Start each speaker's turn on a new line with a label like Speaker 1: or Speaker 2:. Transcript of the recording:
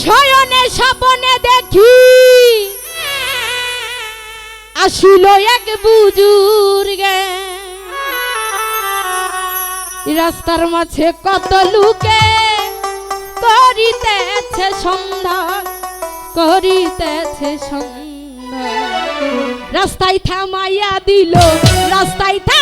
Speaker 1: শয়নে স্বপনে দেখি। আসিল এক বুজুর্গে। রাস্তার মাঝে কত লুকে করিতেছে সন্ধ্যা করিতেছে সন্ধ্যা রাস্তায় থামাইয়া দিল, রাস্তায় থাম